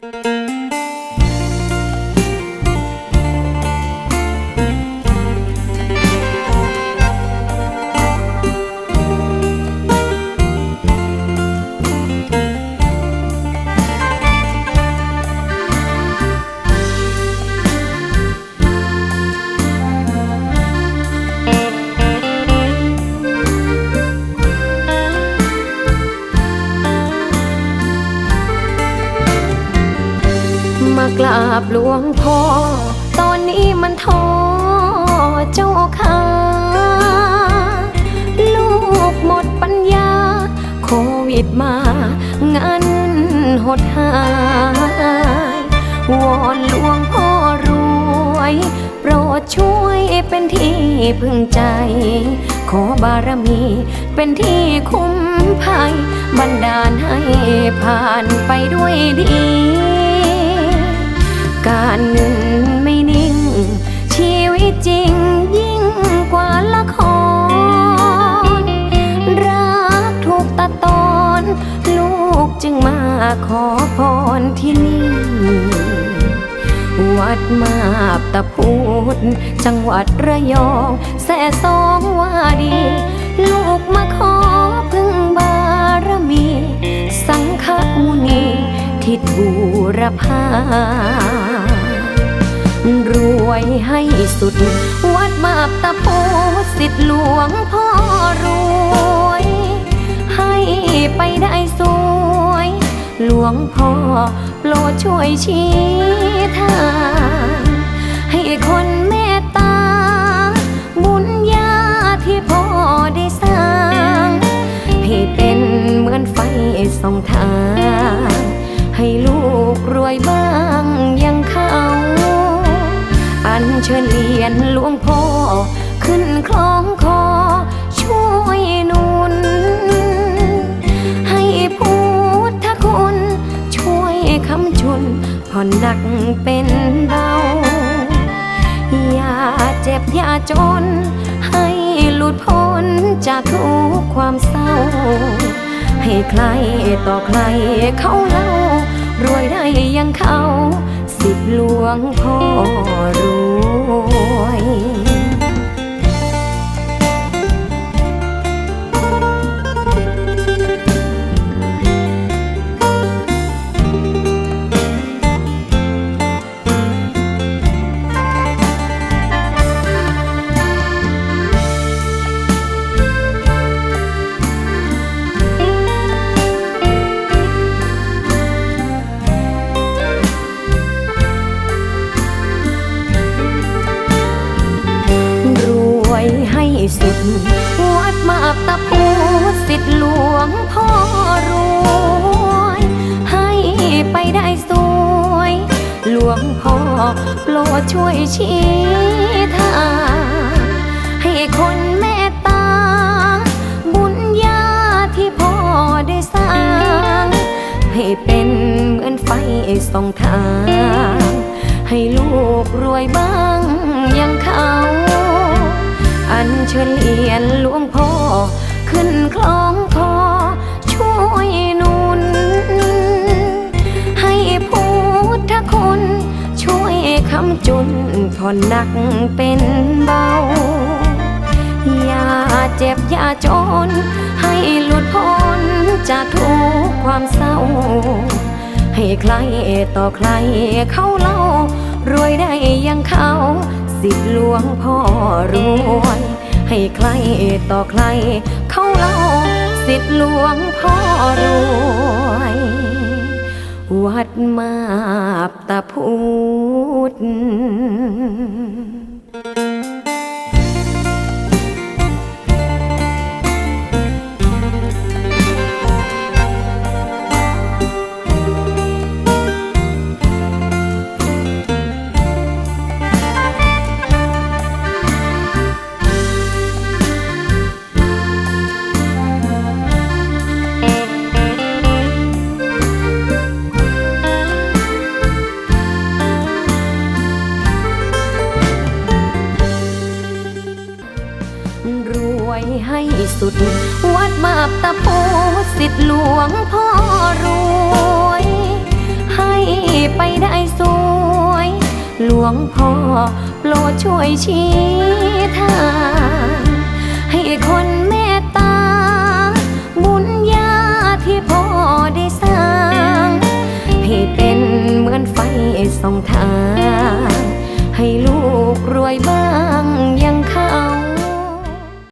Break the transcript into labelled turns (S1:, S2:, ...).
S1: Thank you. มากราบหลวงพ่อ ตอนนี้มันท้อเจ้าค่ะลูกหมดปัญญา โควิดมางันหดหายวอนหลวงพ่อรวย โปรดช่วยเป็นที่พึ่งใจ ขอบารมีเป็นที่คุ้มภัย บันดาลให้ผ่านไปด้วยดี การเงินไม่นิ่ง ชีวิตจริงยิ่งกว่าละคร รักถูกตัดตอน ลูกจึงมาขอพรที่นี่ วัดมาบตะพูด จังหวัดระยอง แส่สองว่าดี ลูกมาขอพึ่งบารมี สังฆมุนีทิดบูรพา ไวยให้สุด วัดมาบตะโพสิทธิหลวงพ่อรวย ให้ไปได้สวย หลวงพ่อโปรดช่วยชี้ทาง ให้คนเม นหลวงพ่อ ขึ้นคล้องคอ ช่วยนุน ให้พุทธคุณ ช่วยคำชุนผ่อนหนักเป็นเบา อย่าเจ็บอย่าจน ให้หลุดพ้นจากทุกความเศร้า ให้ใครต่อใครเขาเล่ารวยได้ยังเขาสิบหลวงพ่อ สุด วัดมาอับตะพูสิทธิหลวงพ่อรวย ให้ไปได้สวย หลวงพ่อโปรดช่วยชี้ทางให้คนเมตตา บุญญาที่พ่อได้สร้าง ให้เป็นเหมือนไฟส่องทาง ให้ลูกรวยบ้าง เชิญเรียนหลวงพ่อ ขึ้นคล้องคอช่วยนุน ให้พุทธคุณ ช่วยคำจุนผ่อนหนักเป็นเบา อย่าเจ็บอย่าจน ให้หลุดพ้นจากทุกความเศร้า ให้ใครต่อใครเขาเล่ารวยได้ยังเขาสิบหลวงพ่อรวย ให้ใครต่อใคร เขาเล่าสิทธิหลวงพ่อรวย วัดมาบตาพุธ อยให้สุด วัดมาบตะโพสิทธิ์หลวงพ่อรวย ให้ไปได้สวย หลวงพ่อโปรดช่วยชี้ทาง ให้คน